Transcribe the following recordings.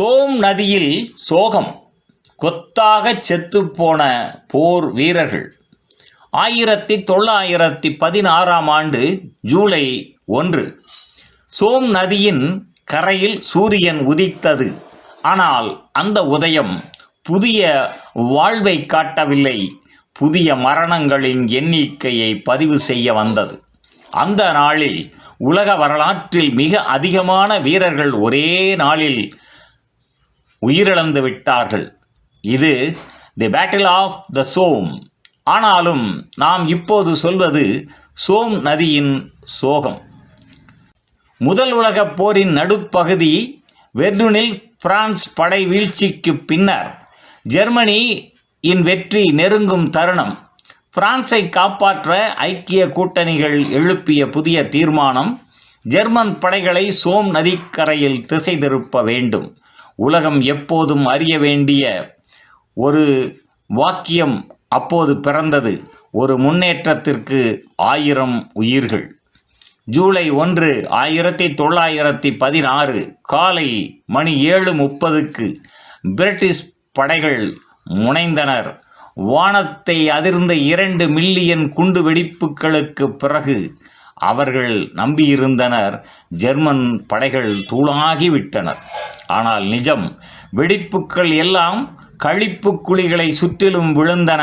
சோம் நதியில் சோகம். கொத்தாக செத்துப்போன போர் வீரர்கள். ஆயிரத்தி தொள்ளாயிரத்தி பதினாறாம் ஆண்டு ஜூலை ஒன்று. சோம் நதியின் கரையில் சூரியன் உதித்தது. ஆனால் அந்த உதயம் புதிய வாழ்வை காட்டவில்லை. புதிய மரணங்களின் எண்ணிக்கையை பதிவு செய்ய வந்தது. அந்த நாளில் உலக வரலாற்றில் மிக அதிகமான வீரர்கள் ஒரே நாளில் உயிரிழந்து விட்டார்கள். இது the battle of the Somme ஆனாலும் நாம் இப்போது சொல்வது சோம் நதியின் சோகம். முதல் உலகப் போரின் நடுப்பகுதி வெர்டுனில் பிரான்ஸ் படை வீழ்ச்சிக்கு பின்னர் ஜெர்மனி இன் வெற்றி நெருங்கும் தருணம். பிரான்ஸை காப்பாற்ற ஐக்கிய கூட்டணிகள் எழுப்பிய புதிய தீர்மானம் ஜெர்மன் படைகளை சோம் நதிக்கரையில் திசை திருப்ப வேண்டும். உலகம் எப்போதும் அறிய வேண்டிய ஒரு வாக்கியம் அப்போது பிறந்தது. ஒரு முன்னேற்றத்திற்கு ஆயிரம் உயிர்கள். ஜூலை ஒன்று ஆயிரத்தி தொள்ளாயிரத்தி பதினாறு காலை மணி ஏழு முப்பதுக்கு பிரிட்டிஷ் படைகள் முனைந்தனர். வானத்தை அதிர்ந்த இரண்டு மில்லியன் குண்டு வெடிப்புகளுக்கு பிறகு அவர்கள் நம்பியிருந்தனர். ஜெர்மன் படைகள் தூளாகிவிட்டனர் ஆனால் நிஜம் வெடிப்புக்கள் எல்லாம் கழிப்பு குழிகளை சுற்றிலும் விழுந்தன.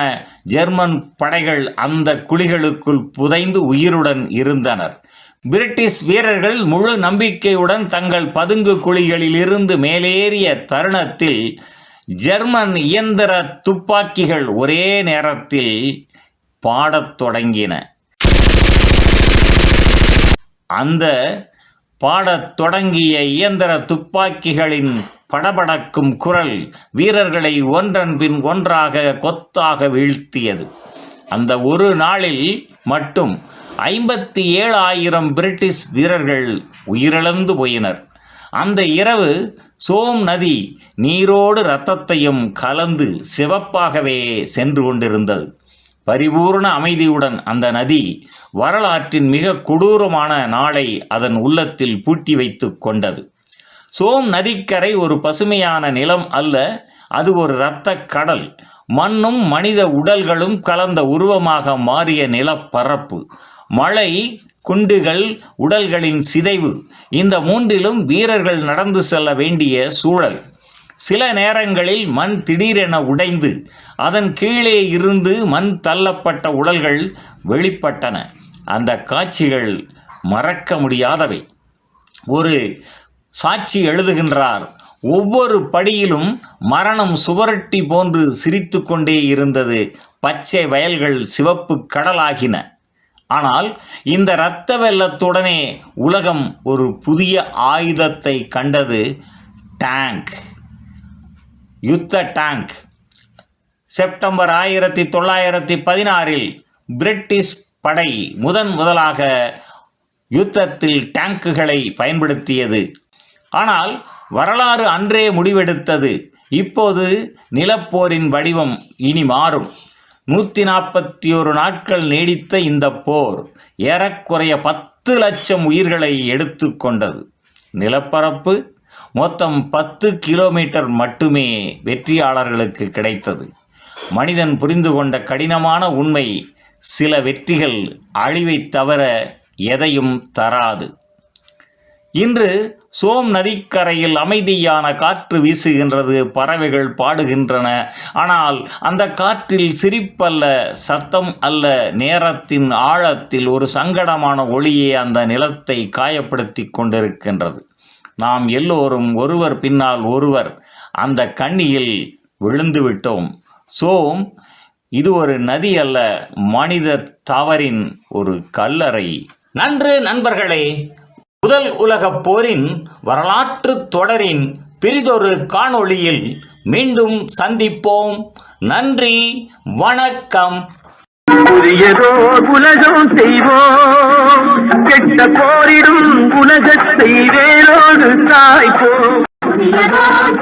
ஜெர்மன் படைகள் அந்த குழிகளுக்குள் புதைந்து உயிருடன் இருந்தனர். பிரிட்டிஷ் வீரர்கள் முழு நம்பிக்கையுடன் தங்கள் பதுங்கு குழிகளில் இருந்து மேலேறிய தருணத்தில் ஜெர்மன் இயந்திர துப்பாக்கிகள் ஒரே நேரத்தில் பாடத் தொடங்கின. அந்த பாடத் தொடங்கிய இயந்திர துப்பாக்கிகளின் படபடக்கும் குரல் வீரர்களை ஒன்றன் பின் ஒன்றாக கொத்தாக வீழ்த்தியது. அந்த ஒரு நாளில் மட்டும் ஐம்பத்தி ஏழாயிரம் பிரிட்டிஷ் வீரர்கள் உயிரிழந்து போயினர். அந்த இரவு சோம் நதி நீரோடு இரத்தத்தையும் கலந்து சிவப்பாகவே சென்று கொண்டிருந்தது. பரிபூர்ண அமைதியுடன் அந்த நதி வரலாற்றின் மிக கொடூரமான நாளை அதன் உள்ளத்தில் பூட்டி வைத்து கொண்டது. சோம் நதிக்கரை ஒரு பசுமையான நிலம் அல்ல அது ஒரு இரத்த கடல். மண்ணும் மனித உடல்களும் கலந்த உருவமாக மாறிய நிலப்பரப்பு. மழை குண்டுகள் உடல்களின் சிதைவு இந்த மூன்றிலும் வீரர்கள் நடந்து செல்ல வேண்டிய சூழல். சில நேரங்களில் மண் திடீரென உடைந்து அதன் கீழே இருந்து மண் தள்ளப்பட்ட உடல்கள் வெளிப்பட்டன. அந்த காட்சிகள் மறக்க முடியாதவை. ஒரு சாட்சி எழுதுகின்றார் ஒவ்வொரு படியிலும் மரணம் சுவரட்டி போன்று சிரித்து கொண்டே இருந்தது. பச்சை வயல்கள் சிவப்பு கடலாகின. ஆனால் இந்த இரத்த வெள்ளத்துடனே உலகம் ஒரு புதிய ஆயுதத்தை கண்டது. டேங்க். யுத்த டேங்க். செப்டம்பர் ஆயிரத்தி தொள்ளாயிரத்தி பதினாறில் பிரிட்டிஷ் படை முதன் முதலாக யுத்தத்தில் டேங்குகளை பயன்படுத்தியது. ஆனால் வரலாறு அன்றே முடிவெடுத்தது. இப்போது நிலப்போரின் வடிவம் இனி மாறும். நூற்றி நாற்பத்தி ஒரு நாட்கள் நீடித்த இந்த போர் ஏறக்குறைய பத்து லட்சம் உயிர்களை எடுத்து கொண்டது. நிலப்பரப்பு மொத்தம் பத்து கிலோமீட்டர் மட்டுமே வெற்றியாளர்களுக்கு கிடைத்தது. மனிதன் புரிந்து கொண்ட கடினமான உண்மை சில வெற்றிகள் அழிவைத் தவிர எதையும் தராது. இன்று சோம் நதிக்கரையில் அமைதியான காற்று வீசுகின்றது பறவைகள் பாடுகின்றன. ஆனால் அந்த காற்றில் சிரிப்பல்ல சத்தம் அல்ல நேரத்தின் ஆழத்தில் ஒரு சங்கடமான ஒளியே அந்த நிலத்தை காயப்படுத்தி கொண்டிருக்கின்றது. நாம் எல்லோரும் ஒருவர் பின்னால் ஒருவர் அந்த கண்ணியில் விழுந்து விட்டோம் சோம் இது ஒரு நதி அல்ல மனித தவறின் ஒரு கல்லறை. நன்று நண்பர்களே முதல் உலகப் போரின் வரலாற்று தொடரின் பிரிதொரு காணொளியில் மீண்டும் சந்திப்போம். நன்றி வணக்கம். புதியதோர் உலகம் செய்வோம். கெட்ட போரிடும் உலகத்தை வேரோடு சாய்ப்போம் புதியதோர்